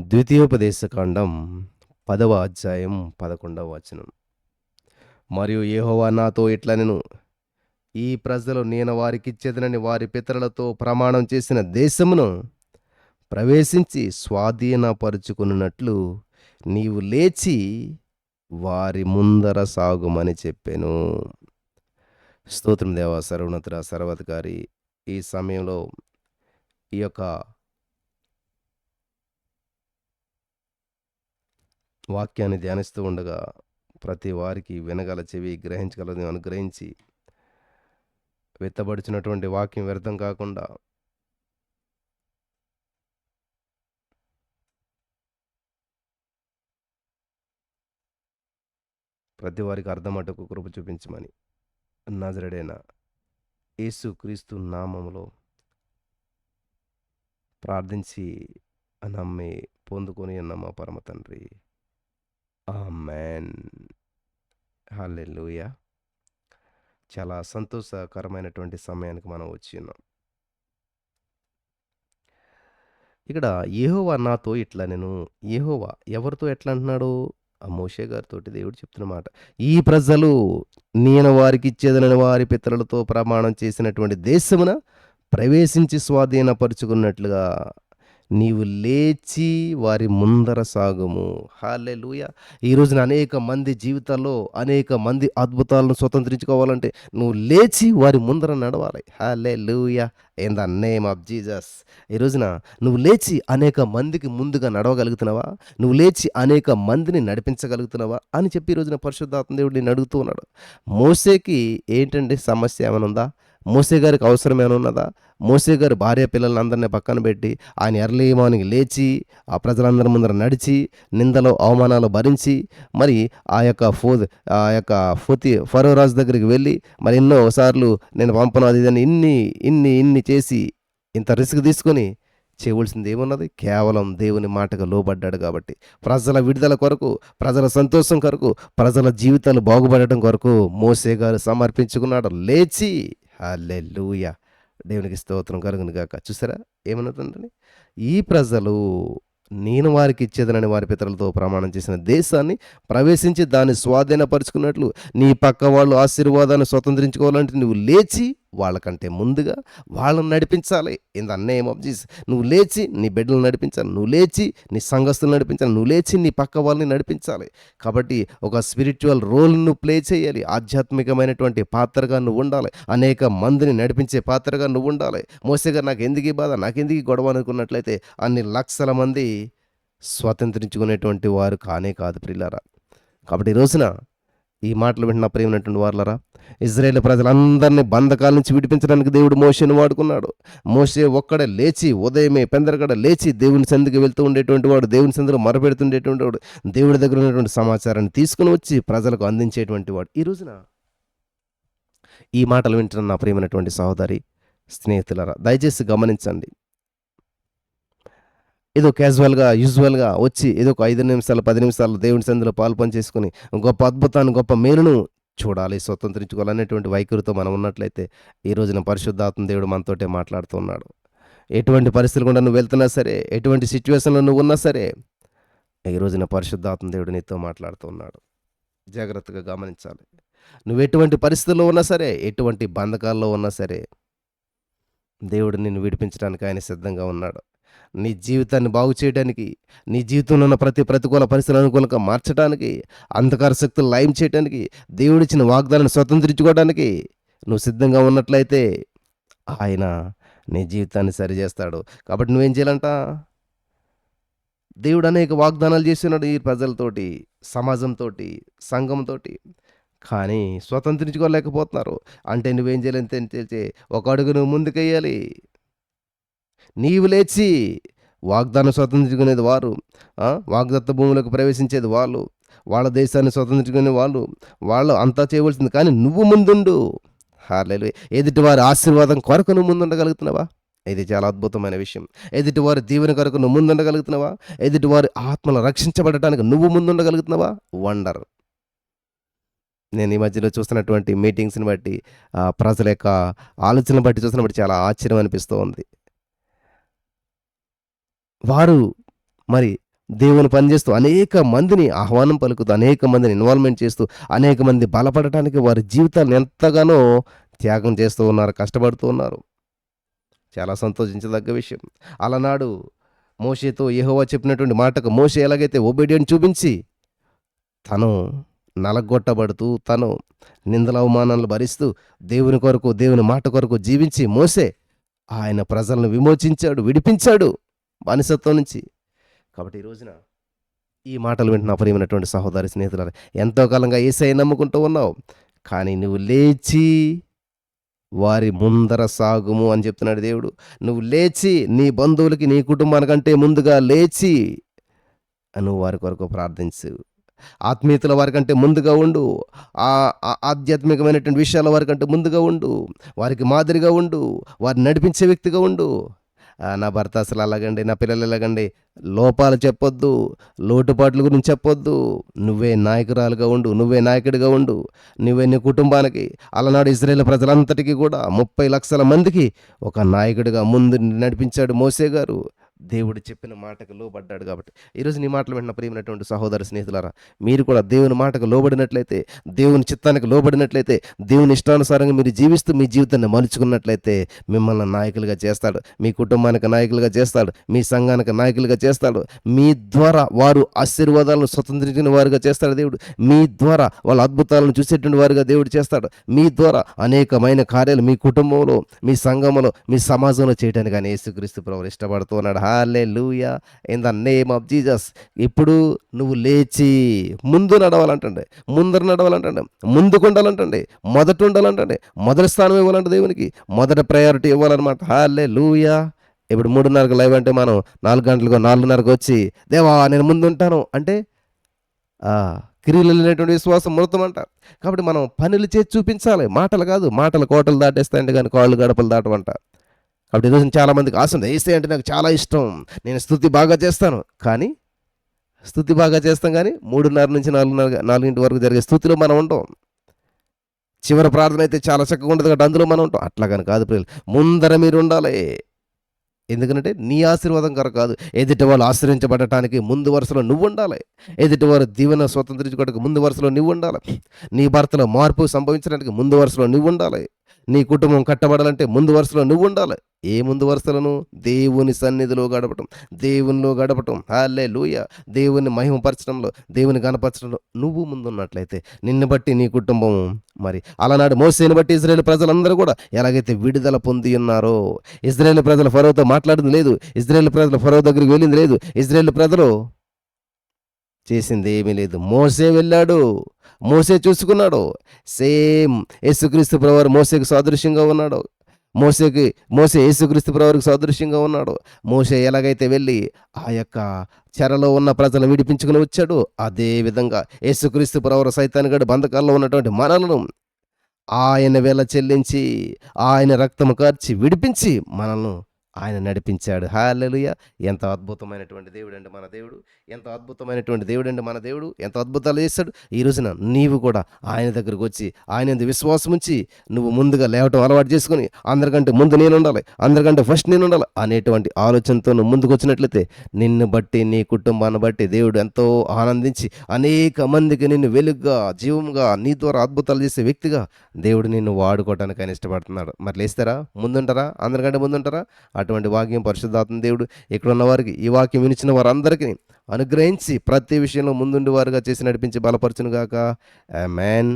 ద్వితీయోపదేశకాండం పదవ అధ్యాయం పదకొండవ వచనం. మరియు ఏహోవా నాతో ఇట్లా నేను ఈ ప్రజలు నేను వారికి వారికిచ్చేదనని వారి పితరులతో ప్రమాణం చేసిన దేశమును ప్రవేశించి స్వాధీనపరుచుకున్నట్లు నీవు లేచి వారి ముందర సాగుమని చెప్పాను. స్తోత్రం దేవా సర్వోన్నతుడ సర్వాధికారి ఈ సమయంలో ఈ యొక్క వాక్యాన్ని ధ్యానిస్తూ ఉండగా ప్రతి వారికి వినగల చెవి గ్రహించగలదని అనుగ్రహించి వెత్తబడుచున్నటువంటి వాక్యం వ్యర్థం కాకుండా ప్రతి వారికి అర్థమటకు కృప చూపించమని నజరడైన యేసు క్రీస్తు నామములో ప్రార్థించి నమ్మి పొందుకొని అన్న మా పరమ తండ్రి. ఆమెన్. హల్లెలూయా. చాలా సంతోషకరమైనటువంటి సమయానికి మనం వచ్చిన్నాం ఇక్కడ యెహోవా నాతో ఇట్లా నేను యెహోవా ఎవరితో ఎట్లా అంటున్నాడు? ఆ మోషే గారితో దేవుడు చెప్తున్నమాట ఈ ప్రజలు నేను వారికి ఇచ్చేదనని వారి పితరులతో ప్రమాణం చేసినటువంటి దేశమున ప్రవేశించి స్వాధీనపరుచుకున్నట్లుగా నీవు లేచి వారి ముందర సాగుము. హాలెలూయ ఈ రోజున అనేక మంది జీవితాల్లో అనేక మంది అద్భుతాలను స్వతంత్రించుకోవాలంటే నువ్వు లేచి వారి ముందర నడవాలి. Hallelujah in the name of Jesus ఈ రోజున నువ్వు లేచి అనేక మందికి ముందుగా నడవగలుగుతున్నావా? నువ్వు లేచి అనేక మందిని నడిపించగలుగుతున్నావా? అని చెప్పి ఈ రోజున పరిశుద్ధాత్మ దేవుడు నేను అడుగుతూ ఉన్నాడు. మోసేకి ఏంటంటే సమస్య? ఏమైనా ఉందా? మోసే గారికి అవసరమేమైనా ఉన్నదా? మోసే గారు భార్య పిల్లలందరినీ పక్కన పెట్టి ఆయన ఎర్లీ మార్నింగ్ లేచి ఆ ప్రజలందరి ముందర నడిచి నిందలు అవమానాలు భరించి మరి ఆ యొక్క ఫో ఆ యొక్క ఫోతి ఫరోరాజు దగ్గరికి వెళ్ళి మరి ఎన్నో సార్లు నేను పంపను అది ఇదని ఇన్ని ఇన్ని ఇన్ని చేసి ఇంత రిస్క్ తీసుకొని చేయవలసింది ఏమున్నది? కేవలం దేవుని మాటకు లోబడ్డాడు కాబట్టి. ప్రజల విడుదల కొరకు ప్రజల సంతోషం కొరకు ప్రజల జీవితాలు బాగుపడటం కొరకు మోసే గారు సమర్పించుకున్నాడు. లేచి హల్లెలూయా. దేవునికి స్తోత్రం కలుగును గాక. చూసారా? ఏమన్నదండి ఈ ప్రజలు నేను వారికి ఇచ్చేదనని వారి పితరులతో ప్రమాణం చేసిన దేశాన్ని ప్రవేశించి దాన్ని స్వాధీనపరుచుకున్నట్లు నీ పక్క వాళ్ళు ఆశీర్వాదాన్ని స్వతంత్రించుకోవాలంటే నువ్వు లేచి వాళ్ళకంటే ముందుగా వాళ్ళని నడిపించాలి. In the name of Jesus నువ్వు లేచి నీ బిడ్డలు నడిపించాలి. నువ్వు లేచి నీ సంఘస్థులు నడిపించాలి. నువ్వు లేచి నీ పక్క వాళ్ళని నడిపించాలి. కాబట్టి ఒక స్పిరిచువల్ రోల్ నువ్వు ప్లే చేయాలి. ఆధ్యాత్మికమైనటువంటి పాత్రగా నువ్వు ఉండాలి. అనేక మందిని నడిపించే పాత్రగా నువ్వు ఉండాలి. మోసేగా నాకు ఎందుకు బాధ? నాకు ఎందుకు గొడవ అనుకున్నట్లయితే అన్ని లక్షల మంది స్వతంత్రించుకునేటువంటి వారు కానే కాదు ప్రిల్లారా కాబట్టి ఈ రోజున ఈ మాటలు వింటున్న ప్రేమనటువంటి వారులరా ఇజ్రాయేల్ ప్రజలందరినీ బంధకాల నుంచి విడిపించడానికి దేవుడు మోషేను వాడుకున్నాడు. మోషే ఒక్కడే లేచి ఉదయమే పెందరగడ లేచి దేవుని సందికి వెళ్తూ ఉండేటువంటి వాడు దేవుని సంధిలో మరపెడుతుండేటువంటి వాడు దేవుడి దగ్గర ఉన్నటువంటి సమాచారాన్ని తీసుకుని వచ్చి ప్రజలకు అందించేటువంటి వాడు. ఈ రోజున ఈ మాటలు వింటున్న నా ప్రియమైనటువంటి సహోదరి స్నేహితులరా దయచేసి గమనించండి. ఏదో క్యాజువల్గా యూజువల్గా వచ్చి ఏదో ఒక ఐదు నిమిషాలు పది నిమిషాలు దేవుని సందులో పాల్పని చేసుకుని గొప్ప అద్భుతాన్ని గొప్ప మేలును చూడాలి స్వతంత్రించుకోవాలనేటువంటి వైఖరితో మనం ఉన్నట్లయితే ఈ రోజున పరిశుద్ధాత్మ దేవుడు మనతోటే మాట్లాడుతూ ఉన్నాడు. ఎటువంటి పరిస్థితులు కూడా నువ్వు వెళ్తున్నా సరే ఎటువంటి సిచ్యువేషన్లో నువ్వు ఉన్నా సరే ఈ రోజున పరిశుద్ధాత్మ దేవుడు నీతో మాట్లాడుతూ ఉన్నాడు. జాగ్రత్తగా గమనించాలి. నువ్వు ఎటువంటి పరిస్థితుల్లో ఉన్నా సరే ఎటువంటి బంధకాల్లో ఉన్నా సరే దేవుడు నిన్ను విడిపించడానికి ఆయన సిద్ధంగా ఉన్నాడు. నీ జీవితాన్ని బాగు చేయడానికి నీ జీవితంలో ఉన్న ప్రతి ప్రతికూల పరిస్థితులు అనుకూలంగా మార్చడానికి అంధకార శక్తులు లయం చేయడానికి దేవుడిచ్చిన వాగ్దానాన్ని స్వతంత్రించుకోవడానికి నువ్వు సిద్ధంగా ఉన్నట్లయితే ఆయన నీ జీవితాన్ని సరిచేస్తాడు. కాబట్టి నువ్వేం చేయాలంట? దేవుడు అనేక వాగ్దానాలు చేస్తున్నాడు ఈ ప్రజలతోటి సమాజంతో సంఘంతో కానీ స్వతంత్రించుకోలేకపోతున్నారు. అంటే నువ్వేం చేయాలంటే ఒక అడుగు నువ్వు ముందుకెయ్యాలి. నీవు లేచి వాగ్దానం స్వతంత్రించుకునేది వారు వాగ్దత్త భూములకు ప్రవేశించేది వాళ్ళు వాళ్ళ దేశాన్ని స్వతంత్రించుకునే వాళ్ళు వాళ్ళు అంతా చేయవలసింది. కానీ నువ్వు ముందుండు. హాలేలు ఎదుటివారి ఆశీర్వాదం కొరకు నువ్వు ముందుండగలుగుతున్నావా? ఇది చాలా అద్భుతమైన విషయం. ఎదుటివారి దీవెన కొరకు నువ్వు ముందుండగలుగుతున్నావా? ఎదుటివారి ఆత్మలు రక్షించబడటానికి నువ్వు ముందుండగలుగుతున్నావా? వండర్. నేను ఈ మధ్యలో చూస్తున్నటువంటి మీటింగ్స్ని బట్టి ప్రజల యొక్క ఆలోచనలు బట్టి చూసినప్పుడు చాలా ఆశ్చర్యం అనిపిస్తూ ఉంది. వారు మరి దేవుని పనిచేస్తూ అనేక మందిని ఆహ్వానం పలుకుతూ అనేక మందిని ఇన్వాల్వ్మెంట్ చేస్తూ అనేక మంది బలపడటానికి వారి జీవితాన్ని ఎంతగానో త్యాగం చేస్తూ ఉన్నారు కష్టపడుతూ ఉన్నారు. చాలా సంతోషించదగ్గ విషయం. అలనాడు మోషేతో యెహోవా చెప్పినటువంటి మాటకు మోషే ఎలాగైతే ఒబీడియన్ చూపించి తను నలగొట్టబడుతూ తను నిందల అవమానాలు భరిస్తూ దేవుని కొరకు దేవుని మాట కొరకు జీవించి మోసే ఆయన ప్రజలను విమోచించాడు విడిపించాడు. బానిసత్వం నుంచి. కాబట్టి ఈ రోజున ఈ మాటలు వింటున్న ప్రియమైనటువంటి సహోదరి స్నేహితుల ఎంతో కాలంగా ఏసై నమ్ముకుంటూ ఉన్నావు. కానీ నువ్వు లేచి వారి ముందర సాగుము అని చెప్తున్నాడు దేవుడు. నువ్వు లేచి నీ బంధువులకి నీ కుటుంబానికంటే ముందుగా లేచి నువ్వు వారి కొరకు ప్రార్థించు. ఆత్మీయతల వారికంటే ముందుగా ఉండు. ఆ ఆధ్యాత్మికమైనటువంటి విషయాల వారికంటే ముందుగా ఉండు. వారికి మాదిరిగా ఉండు. వారిని నడిపించే వ్యక్తిగా ఉండు. నా భర్త అసలు అలాగండి నా పిల్లలు ఎలాగండి లోపాలు చెప్పొద్దు లోటుపాట్ల గురించి చెప్పొద్దు. నువ్వే నాయకురాలుగా ఉండు నువ్వే నాయకుడిగా ఉండు. నువ్వే నీ కుటుంబానికి అలనాడు ఇజ్రాయేల్ ప్రజలంతటికీ కూడా ముప్పై లక్షల మందికి ఒక నాయకుడిగా ముందు నడిపించాడు మోసే గారు. దేవుడు చెప్పిన మాటకు లోబడ్డాడు కాబట్టి. ఈరోజు నీ మాటలు వింటున్న ప్రియమైనటువంటి సహోదర స్నేహితులారా మీరు కూడా దేవుని మాటకు లోబడినట్లయితే దేవుని చిత్తానికి లోబడినట్లయితే దేవుని ఇష్టానుసారంగా మీరు జీవిస్తూ మీ జీవితాన్ని మలుచుకున్నట్లయితే మిమ్మల్ని నాయకులుగా చేస్తాడు. మీ కుటుంబానికి నాయకులుగా చేస్తాడు. మీ సంఘానికి నాయకులుగా చేస్తాడు. మీ ద్వారా వారు ఆశీర్వాదాలను స్వతంత్రించిన వారుగా చేస్తాడు దేవుడు. మీ ద్వారా వాళ్ళ అద్భుతాలను చూసేటువంటి వారుగా దేవుడు చేస్తాడు. మీ ద్వారా అనేకమైన కార్యాలు మీ కుటుంబంలో మీ సంఘంలో మీ సమాజంలో చేయడానికి ఆయన యేసుక్రీస్తు ప్రభు ఇష్టపడుతూ ఉన్నాడు. Hallelujah in the name of Jesus ఇప్పుడు నువ్వు లేచి ముందు నడవాలంటండి. ముందర నడవాలంటండి. ముందుకు ఉండాలంటండి మొదట ఉండాలంటండి. మొదటి స్థానం ఇవ్వాలంట దేవునికి. మొదట ప్రయారిటీ ఇవ్వాలన్నమాట. హాలే లూయా ఇప్పుడు మూడున్నరకు లైవ్ అంటే మనం నాలుగు గంటలకు నాలుగున్నరకు వచ్చి దేవా నేను ముందు ఉంటాను. అంటే క్రియలు లేనటువంటి విశ్వాసం మృతం అంట. కాబట్టి మనం పనులు చేసి చూపించాలి. మాటలు కాదు మాటలు కోటలు దాటేస్తాయండి కానీ కాళ్ళు గడపలు దాటమంట కాబట్టి ఈరోజు చాలా మందికి ఆశ ఉంది. అంటే నాకు చాలా ఇష్టం. నేను స్థుతి బాగా చేస్తాను. కానీ స్థుతి బాగా చేస్తాం కానీ మూడున్నర నుంచి నాలుగున్నర నాలుగింటి వరకు జరిగే స్థుతిలో మనం ఉంటాం. చివరి ప్రార్థన అయితే చాలా చక్కగా ఉంటుంది కాబట్టి అందులో మనం ఉంటాం. అట్లా కానీ కాదు ప్రియులు. ముందర మీరు ఉండాలి. ఎందుకంటే నీ ఆశీర్వాదం కర కాదు. ఎదుటి వాళ్ళు ఆశ్రయించబడటానికి ముందు వరుసలో నువ్వు ఉండాలి. ఎదుటి వారు దీవెన స్వతంత్రించుకోవడానికి ముందు వరుసలో నువ్వు ఉండాలి. నీ భర్తలో మార్పు సంభవించడానికి ముందు వరుసలో నువ్వు ఉండాలి. నీ కుటుంబం కట్టబడాలంటే ముందు వరుసలో నువ్వు ఉండాలి. ఏ ముందు వరుసలను దేవుని సన్నిధిలో గడపటం దేవునిలో గడపటం. హాలే లూయ దేవుని మహిమపరచడంలో దేవుని గణపరచడంలో నువ్వు ముందున్నట్లయితే నిన్ను బట్టి నీ కుటుంబం మరి అలనాడు మోసేని బట్టి ఇజ్రాయేల్ ప్రజలందరూ కూడా ఎలాగైతే విడుదల పొంది ఉన్నారో ఇజ్రాయేల్ ప్రజలు ఫరోతో మాట్లాడింది లేదు ఇజ్రాయేల్ ప్రజలు ఫరో దగ్గరికి వెళ్ళింది లేదు ఇజ్రాయేల్ ప్రజలు చేసింది ఏమీ లేదు. మోసే వెళ్ళాడు. మోసే చూసుకున్నాడు. సేమ్ యేసుక్రీస్తు ప్రవారు మోసేకి సాదృశ్యంగా ఉన్నాడు. మోసేకి మోసే యేసుక్రీస్తు ప్రవారికి సాదృశ్యంగా ఉన్నాడు. మోసే ఎలాగైతే వెళ్ళి ఆ యొక్క చెరలో ఉన్న ప్రజలను విడిపించుకుని వచ్చాడు అదే విధంగా యేసుక్రీస్తు ప్రవర సైతానిగడు బంధకాల్లో ఉన్నటువంటి మనలను ఆయన వేళ చెల్లించి ఆయన రక్తము కార్చి విడిపించి మనల్ని ఆయన నడిపించాడు. హాలలుయ! ఎంత అద్భుతమైనటువంటి దేవుడు అండి మన దేవుడు. ఎంత అద్భుతమైనటువంటి దేవుడు అండి మన దేవుడు. ఎంత అద్భుతాలు చేస్తాడు. ఈ రోజున నీవు కూడా ఆయన దగ్గరకు వచ్చి ఆయన విశ్వాసం ఉంచి నువ్వు ముందుగా లేవటం అలవాటు చేసుకుని అందరికంటే ముందు నేను ఉండాలి అందరికంటే ఫస్ట్ నేను ఉండాలి అనేటువంటి ఆలోచనతో నువ్వు ముందుకు వచ్చినట్లయితే నిన్ను బట్టి నీ కుటుంబాన్ని బట్టి దేవుడు ఎంతో ఆనందించి అనేక మందికి నిన్ను వెలుగ్గా జీవంగా నీ ద్వారా అద్భుతాలు చేసే వ్యక్తిగా దేవుడు నిన్ను వాడుకోవడానికి ఆయన ఇష్టపడుతున్నాడు. మరి లేస్తారా? ముందుంటారా? అందరికంటే ముందుంటారా? అటువంటి వాక్యం పరిశుద్ధాత్మ దేవుడు ఇక్కడ ఉన్న వారికి ఈ వాక్యం వినిచిన వారందరికీ అనుగ్రహించి ప్రతి విషయంలో ముందుండి వారుగా చేసి నడిపించి బలపరచునుగాక. మ్యాన్